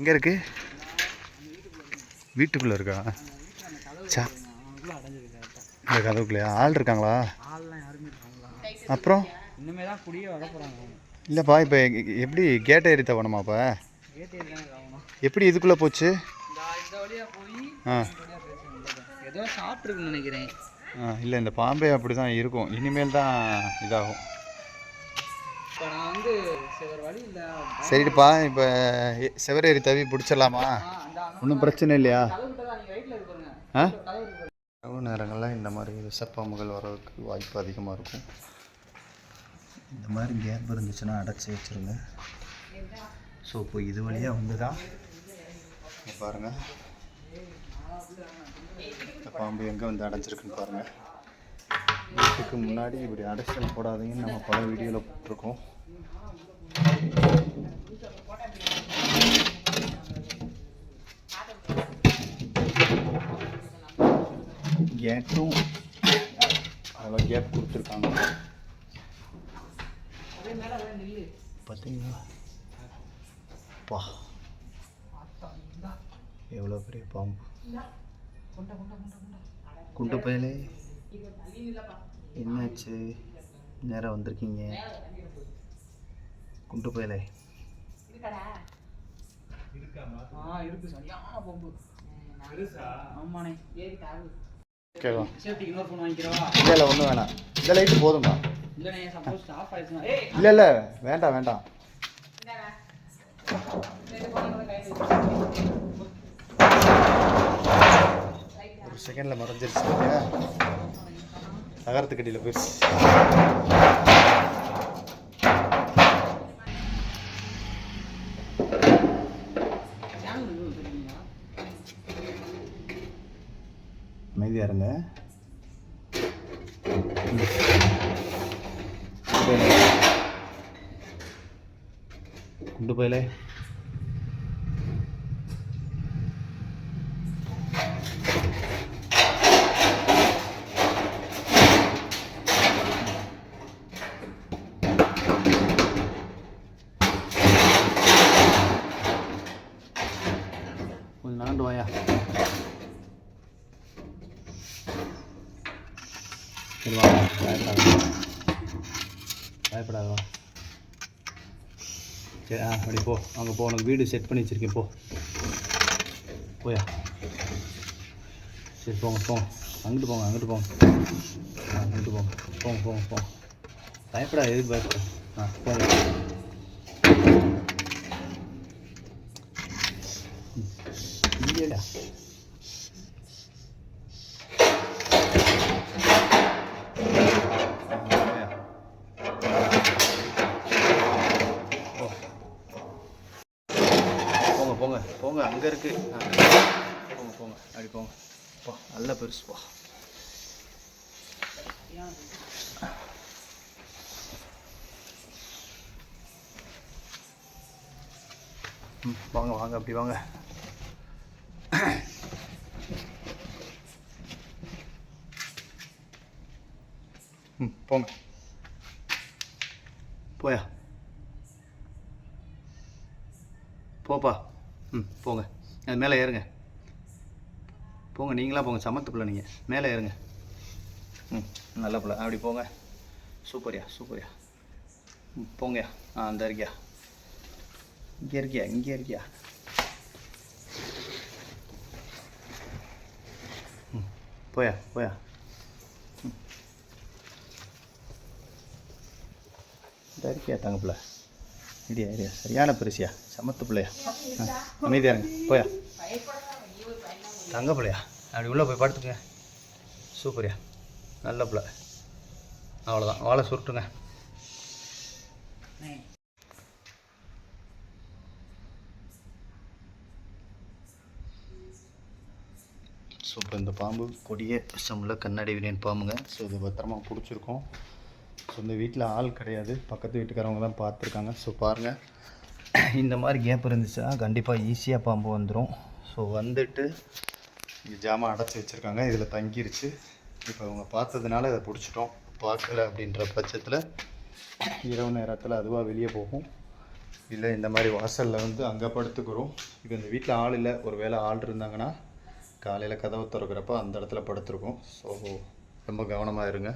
எங்கே இருக்கு? வீட்டுக்குள்ளே இருக்கா? சா. இந்த கதவுக்குள்ளேயா? ஆள் இருக்காங்களா? அப்புறம்? இனிமே தான் குடியே வர போகிறாங்க இல்லைப்பா இப்போ எப்படி கேட்டை ஏறி தான் ஆகணும் எப்படி இதுக்குள்ளே போச்சு? ஆ. ஏதோ சாப்பிட்ருக்குன்னு நினைக்கிறேன். ஆ இல்லை இந்த பாம்பே அப்படி தான் இருக்கும். இனிமேல் தான் இதாகும். இப்போ நான் வந்து சரி ஒரு வழி இல்லை. சரிப்பா இப்போ செவரேறி தவி பிடிச்சிடலாமா? ஒன்றும் பிரச்சனை இல்லையா? ஆ. இரவு நேரங்களில் இந்த மாதிரி விஷப்பாம்புகள் வர்றதுக்கு வாய்ப்பு அதிகமாக இருக்கும். இந்த மாதிரி கேப் இருந்துச்சுன்னா அடைச்சி வச்சுருங்க. ஸோ இப்போ இது வழியாக வந்து தான் இங்க பாருங்க. இந்த பாம்பு எங்கே வந்து அடைஞ்சிருக்குன்னு பாருங்கள் வீட்டுக்கு முன்னாடி இப்படி அடைச்சல் போடாதீங்கன்னு நம்ம பல வீடியோவில் போட்டிருக்கோம். கேட்டும் அதில் கேப் கொடுத்துருக்காங்க. பார்த்தீங்களா பா எவ்வளோ பெரிய பாம்பு. குண்டு பயலே. என்னாச்சு? நேராக வந்திருக்கீங்க. குண்டு பயலே. இல்லை இல்லை ஒன்றும் வேணாம். இந்த லைட்டு இல்லை இல்லை வேண்டாம் வேண்டாம். ஒரு செகண்டில் மறைஞ்சிருச்சு இல்லையா? நகரத்துக்கடியில் போயிடுச்சு. சேனல் எதுவும் தெரியுங்களா அமைதியாக இருங்க. குண்டு போயிலே. கொஞ்சம் வாயா சரி வா பயப்படாத பயப்படாத வா சரி ஆ அப்படி போ. அங்கே போ. உனக்கு வீடு செட் பண்ணி வச்சிருக்கேன் போ. போயா? சரி போங்க போங்க. அங்கிட்டு போங்க அங்கிட்டு போங்க. ஆ அங்கிட்டு போங்க. போங்க போங்க போங்க. பயப்படா எதுக்கு பயப்படா? ஆ போங்க இல்லையா போங்க போங்க அங்கே இருக்கு. போங்க போங்க அப்படி போங்க. போ நல்ல பெருசு போ. வாங்க வாங்க அப்படி வாங்க. ம் போங்க. போயா. போப்பா. ம் போங்க. அது மேலே ஏறுங்க. போங்க நீங்களாக போங்க. சமத்து பிள்ளை நீங்கள் மேலே ஏறுங்க. ம் நல்ல பிள்ளை. அப்படி போங்க. சூப்பர்யா சூப்பர்யா. ம் போங்கயா. ஆ அந்த இருக்கியா இங்கே இருக்கியா? இங்கே இருக்கியா? ம் போயா போயா. ம். இந்த இருக்கியா தங்க இடியா இடியா. சரியான பெருசியா? சமத்து பிள்ளையா? ஆ, அமைதியா இருங்க. போயா. தங்க பிள்ளையா? அப்படி உள்ளே போய் படுத்துங்க சூப்பர்யா. நல்ல பிள்ளை. அவ்வளோதான் வாழை சுருட்டுங்க. ஸோ இப்போ இந்த பாம்பு கொடிய விஷமுள்ள கண்ணாடி விரியன் பாம்புங்க. ஸோ இது பத்திரமா பிடிச்சிருக்கோம். ஸோ இந்த வீட்டில் ஆள் கிடையாது. பக்கத்து வீட்டுக்காரவங்க தான் பார்த்துருக்காங்க. ஸோ பாருங்கள் இந்த மாதிரி கேப் இருந்துச்சுன்னா கண்டிப்பாக ஈஸியாக பாம்பு வந்துடும் ஸோ வந்துட்டு இங்கே ஜாமான் அடைச்சி வச்சுருக்காங்க. இதில் தங்கிருச்சு. இப்போ அவங்க பார்த்ததுனால இதை பிடிச்சிட்டோம். பார்க்கல அப்படின்ற பட்சத்தில் இரவு நேரத்தில் அதுவாக வெளியே போகும். இல்லை இந்த மாதிரி வாசலில் வந்து அங்கே படுத்துக்கிறோம். இப்போ இந்த வீட்டில் ஆள் இல்லை. ஒரு வேளை ஆள் இருந்தாங்கன்னா காலையில் கதவை திறக்கிறப்ப அந்த இடத்துல படுத்துருக்கோம். ஸோ ரொம்ப கவனமாக இருங்க.